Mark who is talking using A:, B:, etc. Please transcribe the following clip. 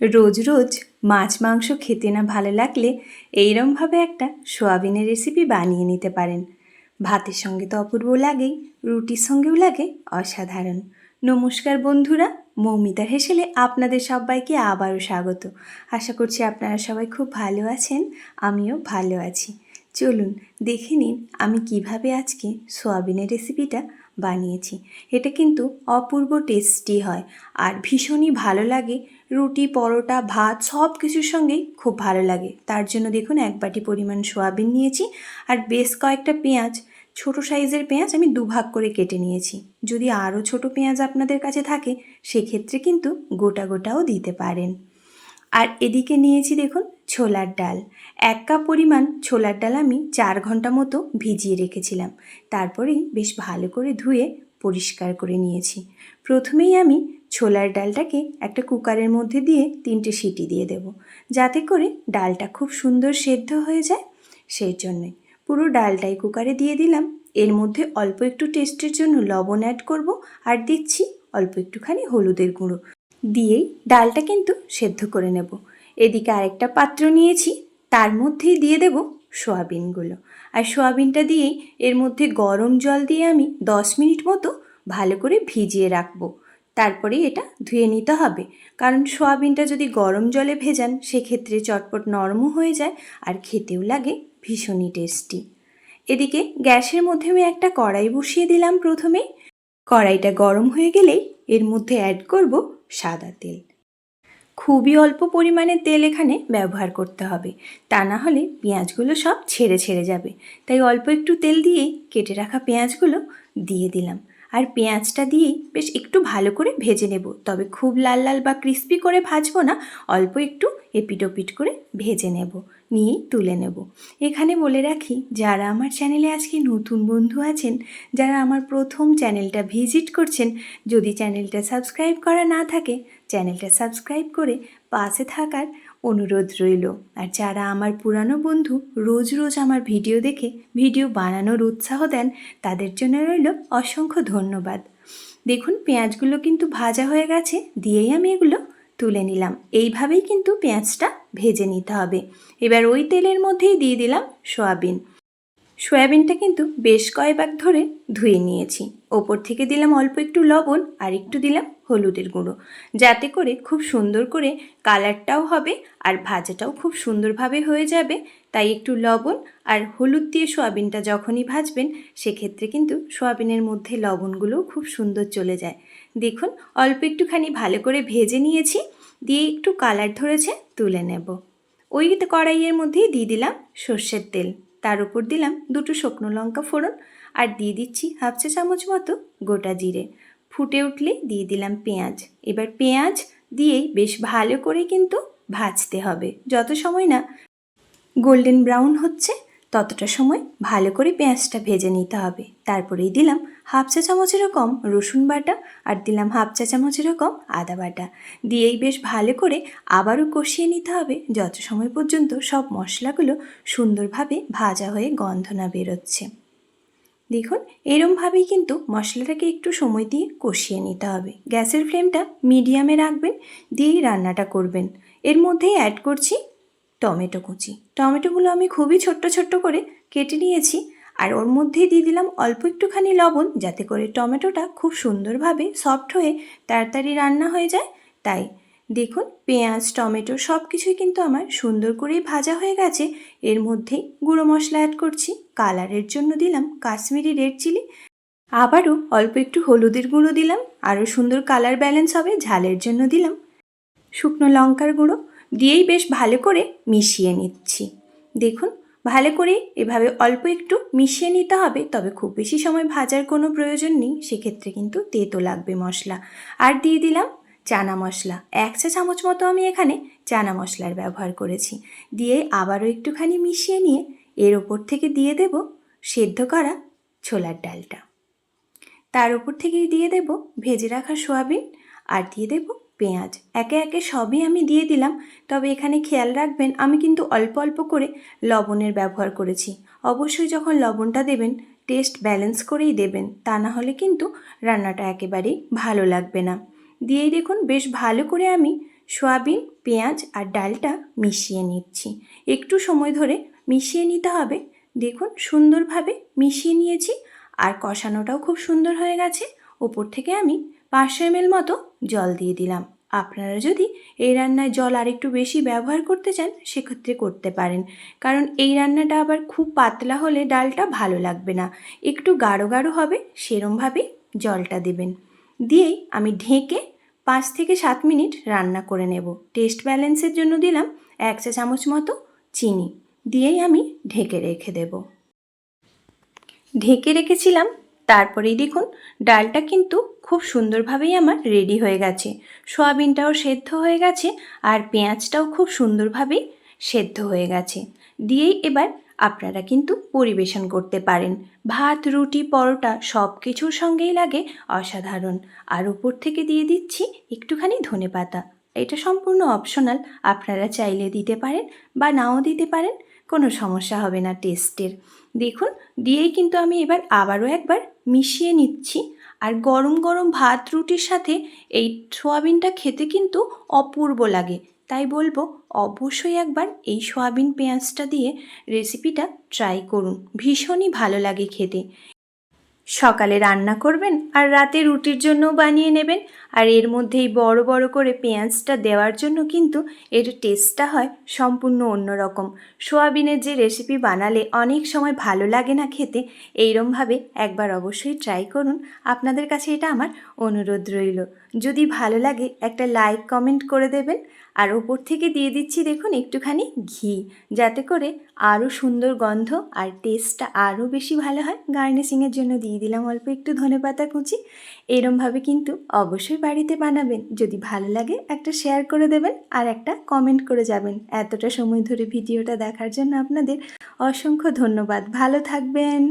A: রোজ রোজ মাছ মাংস খেতে না ভালো লাগলে এইরমভাবে একটা সোয়াবিনের রেসিপি বানিয়ে নিতে পারেন। ভাতের সঙ্গে তো অপূর্ব লাগেই, রুটির সঙ্গেও লাগে অসাধারণ। নমস্কার বন্ধুরা, মৌমিতা হেসেলে আপনাদের সবাইকে আবারও স্বাগত। আশা করছি আপনারা সবাই খুব ভালো আছেন, আমিও ভালো আছি। চলুন দেখে নিন আমি কীভাবে আজকে সোয়াবিনের রেসিপিটা বানিয়েছি। এটা কিন্তু অপূর্ব টেস্টি হয়। আর ভীষণই ভালো লাগে। রুটি, পরোটা, ভাত সব কিছুর সঙ্গেই খুব ভালো লাগে। তার জন্য দেখুন এক বাটি পরিমাণ সোয়াবিন নিয়েছি আর বেশ কয়েকটা পেঁয়াজ, ছোট সাইজের পেঁয়াজ আমি দুভাগ করে কেটে নিয়েছি। যদি আরও ছোট পেঁয়াজ আপনাদের কাছে থাকে, সেক্ষেত্রে কিন্তু গোটা গোটাও দিতে পারেন। আর এদিকে নিয়েছি দেখুন ছোলার ডাল। এক কাপ পরিমাণ ছোলার ডাল আমি চার ঘণ্টা মতো ভিজিয়ে রেখেছিলাম। তারপরেই বেশ ভালো করে ধুয়ে পরিষ্কার করে নিয়েছি। প্রথমেই আমি ছোলার ডালটাকে একটা কুকারের মধ্যে দিয়ে তিনটে সিটি দিয়ে দেব, যাতে করে ডালটা খুব সুন্দর সেদ্ধ হয়ে যায়। সেই জন্যই পুরো ডালটাই কুকারে দিয়ে দিলাম। এর মধ্যে অল্প একটু টেস্টের জন্য লবণ অ্যাড করব আর দিচ্ছি অল্প একটুখানি হলুদের গুঁড়ো। দিয়েই ডালটা কিন্তু সেদ্ধ করে নেব। এদিকে আরেকটা পাত্র নিয়েছি, তার মধ্যেই দিয়ে দেব সোয়াবিনগুলো। আর সোয়াবিনটা দিয়েই এর মধ্যে গরম জল দিয়ে আমি দশ মিনিট মতো ভালো করে ভিজিয়ে রাখব। তারপরে এটা ধুয়ে নিতে হবে। কারণ সোয়াবিনটা যদি গরম জলে ভেজান, সেক্ষেত্রে চটপট নরমও হয়ে যায় আর খেতেও লাগে ভীষণই টেস্টি। এদিকে গ্যাসের মধ্যে আমি একটা কড়াই বসিয়ে দিলাম প্রথমে। কড়াইটা গরম হয়ে গেলেই এর মধ্যে অ্যাড করব সাদা তেল। খুবই অল্প পরিমাণে তেল এখানে ব্যবহার করতে হবে। তা না হলে পেঁয়াজগুলো সব ছেড়ে ছেড়ে যাবে। তাই অল্প একটু তেল দিয়েই কেটে রাখা পেঁয়াজগুলো দিয়ে দিলাম। আর পেঁয়াজটা দিয়েই বেশ একটু ভালো করে ভেজে নেব। তবে খুব লাল লাল বা ক্রিস্পি করে ভাজবো না, অল্প একটু এপিটোপিট করে ভেজে নেব নিয়েই তুলে নেব। এখানে বলে রাখি, যারা আমার চ্যানেলে আজকে নতুন বন্ধু আছেন, যারা আমার প্রথম চ্যানেলটা ভিজিট করছেন, যদি চ্যানেলটা সাবস্ক্রাইব করা না থাকে, চ্যানেলটা সাবস্ক্রাইব করে পাশে থাকার অনুরোধ রইল। আর যারা আমার পুরানো বন্ধু রোজ রোজ আমার ভিডিও দেখে, ভিডিও বানানোর উৎসাহ দেন, তাদের জন্য রইল অসংখ্য ধন্যবাদ। দেখুন, পেঁয়াজগুলো কিন্তু ভাজা হয়ে গেছে, দিয়েই আমি এগুলো তুলে নিলাম। এইভাবেই কিন্তু পেঁয়াজটা ভেজে নিতে হবে। এবার ওই তেলের মধ্যেই দিয়ে দিলাম সয়াবিন। সয়াবিনটা কিন্তু বেশ কয়েকবার ধরে ধুয়ে নিয়েছি। ওপর থেকে দিলাম অল্প একটু লবণ আর একটু দিলাম হলুদের গুঁড়ো। যাতে করে খুব সুন্দর করে কালারটাও হবে আর ভাজাটাও খুব সুন্দরভাবে হয়ে যাবে তাই একটু লবণ আর হলুদ দিয়ে সোয়াবিনটা যখনই ভাজবেন, সেক্ষেত্রে কিন্তু সোয়াবিনের মধ্যে লবণগুলোও খুব সুন্দর চলে যায়। দেখুন, অল্প একটুখানি ভালো করে ভেজে নিয়েছি, দিয়ে একটু কালার ধরেছে, তুলে নেব। ওই কড়াইয়ের মধ্যেই দিয়ে দিলাম সর্ষের তেল। তার উপর দিলাম দুটো শুকনো লঙ্কা ফোড়ন আর দিয়ে দিচ্ছি হাফ চা চামচ মতো গোটা জিরে। ফুটে উঠলে দিয়ে দিলাম পেঁয়াজ। এবার পেঁয়াজ দিয়েই বেশ ভালো করে কিন্তু ভাজতে হবে। যত সময় না গোল্ডেন ব্রাউন হচ্ছে, ততটা সময় ভালো করে পেঁয়াজটা ভেজে নিতে হবে। তারপরেই দিলাম হাফ চা চামচেরও কম রসুন বাটা আর দিলাম হাফ চা চামচেরও কম আদা বাটা। দিয়েই বেশ ভালো করে আবারও কষিয়ে নিতে হবে, যত সময় পর্যন্ত সব মশলাগুলো সুন্দরভাবে ভাজা হয়ে গন্ধ না বেরোচ্ছে। দেখুন, এরমভাবেই কিন্তু মশলাটাকে একটু সময় দিয়ে কষিয়ে নিতে হবে। গ্যাসের ফ্লেমটা মিডিয়ামে রাখবেন, দিয়েই রান্নাটা করবেন। এর মধ্যেই অ্যাড করছি টমেটো কুচি। টমেটোগুলো আমি খুবই ছোট্ট ছোট্ট করে কেটে নিয়েছি আর ওর মধ্যেই দিয়ে দিলাম অল্প একটুখানি লবণ যাতে করে টমেটোটা খুব সুন্দরভাবে সফট হয়ে তাড়াতাড়ি রান্না হয়ে যায়। তাই দেখুন, পেঁয়াজ, টমেটো সব কিছুই কিন্তু আমার সুন্দর করেই ভাজা হয়ে গেছে। এর মধ্যেই গুঁড়ো মশলা অ্যাড করছি কালারের জন্য দিলাম কাশ্মীরি রেড চিলি আবারও অল্প একটু হলুদের গুঁড়ো দিলাম, আরও সুন্দর কালার ব্যালেন্স হবে, ঝালের জন্য দিলাম। শুকনো লঙ্কার গুঁড়ো দিয়েই বেশ ভালো করে মিশিয়ে নিচ্ছি। দেখুন, ভালো করে এভাবে অল্প একটু মিশিয়ে নিতে হবে, তবে খুব বেশি সময় ভাজার কোনো প্রয়োজন নেই, সেক্ষেত্রে কিন্তু তেতো লাগবে মশলা। আর দিয়ে দিলাম চানা মশলা। এক চা চামচ মতো আমি এখানে চানা মশলার ব্যবহার করেছি। দিয়ে আবারও একটুখানি মিশিয়ে নিয়ে এর ওপর থেকে দিয়ে দেব সেদ্ধ করা ছোলার ডালটা। তার উপর থেকেই দিয়ে দেব ভেজে রাখা সোয়াবিন, আর দিয়ে দেব পেঁয়াজ। একে একে সবই আমি দিয়ে দিলাম, তবে এখানে খেয়াল রাখবেন আমি কিন্তু অল্প অল্প করে লবণের ব্যবহার করেছি। অবশ্যই যখন লবণটা দেবেন টেস্ট ব্যালেন্স করেই দেবেন, তা না হলে কিন্তু রান্নাটা একেবারেই ভালো লাগবে না। দিয়েই দেখুন বেশ ভালো করে আমি সয়াবিন, পেঁয়াজ আর ডালটা মিশিয়ে নিচ্ছি। একটু সময় ধরে মিশিয়ে নিতে হবে। দেখুন সুন্দরভাবে মিশিয়ে নিয়েছি, আর কষানোটাও খুব সুন্দর হয়ে গেছে। ওপর থেকে আমি পাঁচশো এমএল মতো জল দিয়ে দিলাম। আপনারা যদি এই রান্নায় জল আরেকটু বেশি ব্যবহার করতে চান, সেক্ষেত্রে করতে পারেন। কারণ এই রান্নাটা আবার খুব পাতলা হলে ডালটা ভালো লাগবে না। একটু গাঢ় গাঢ় হবে, সেরমভাবেই জলটা দেবেন। দিয়েই আমি ঢেকে পাঁচ থেকে সাত মিনিট রান্না করে নেব। টেস্ট ব্যালেন্সের জন্য দিলাম এক চা চামচ মতো চিনি। দিয়েই আমি ঢেকে রেখে দেব। ঢেকে রেখেছিলাম তারপরেই দেখুন, ডালটা কিন্তু খুব সুন্দরভাবেই আমার রেডি হয়ে গেছে। সয়াবিনটাও সেদ্ধ হয়ে গেছে আর পেঁয়াজটাও খুব সুন্দরভাবেই সেদ্ধ হয়ে গেছে। দিয়েই এবার আপনারা কিন্তু পরিবেশন করতে পারেন। ভাত, রুটি, পরোটা সব কিছুর সঙ্গেই লাগে অসাধারণ। আর উপর থেকে দিয়ে দিচ্ছি একটুখানি ধনে পাতা এটা সম্পূর্ণ অপশনাল আপনারা চাইলে দিতে পারেন বা নাও দিতে পারেন। কোনো সমস্যা হবে না টেস্টের। দেখুন দিয়েই কিন্তু আমি এবার আবারও একবার মিশিয়ে নিচ্ছি। আর গরম গরম ভাত রুটির সাথে এই সোয়াবিনটা খেতে কিন্তু অপূর্ব লাগে। তাই বলব, অবশ্যই একবার এই সোয়াবিন পেঁয়াজটা দিয়ে রেসিপিটা ট্রাই করুন। ভীষণই ভালো লাগে খেতে। সকালে রান্না করবেন আর রাতে রুটির জন্যও বানিয়ে নেবেন। আর এর মধ্যেই বড় বড় করে পেঁয়াজটা দেওয়ার জন্য কিন্তু এর টেস্টটা হয় সম্পূর্ণ অন্যরকম সোয়াবিনের যে রেসিপি বানালে অনেক সময় ভালো লাগে না খেতে, এইরমভাবে একবার অবশ্যই ট্রাই করুন। আপনাদের কাছে এটা আমার অনুরোধ রইল। যদি ভালো লাগে একটা লাইক কমেন্ট করে দেবেন। আর ওপর থেকে দিয়ে দিচ্ছি দেখুন একটুখানি ঘি, যাতে করে আরও সুন্দর গন্ধ আর টেস্টটা আরও বেশি ভালো হয়। গার্নিশিংয়ের জন্য দিয়ে দিলাম অল্প একটু ধনেপাতা কুচি। এরমভাবে কিন্তু অবশ্যই বাড়িতে বানাবেন। যদি ভালো লাগে একটা শেয়ার করে দেবেন আর একটা কমেন্ট করে যাবেন। এতটা সময় ধরে ভিডিওটা দেখার জন্য আপনাদের অসংখ্য ধন্যবাদ। ভালো থাকবেন।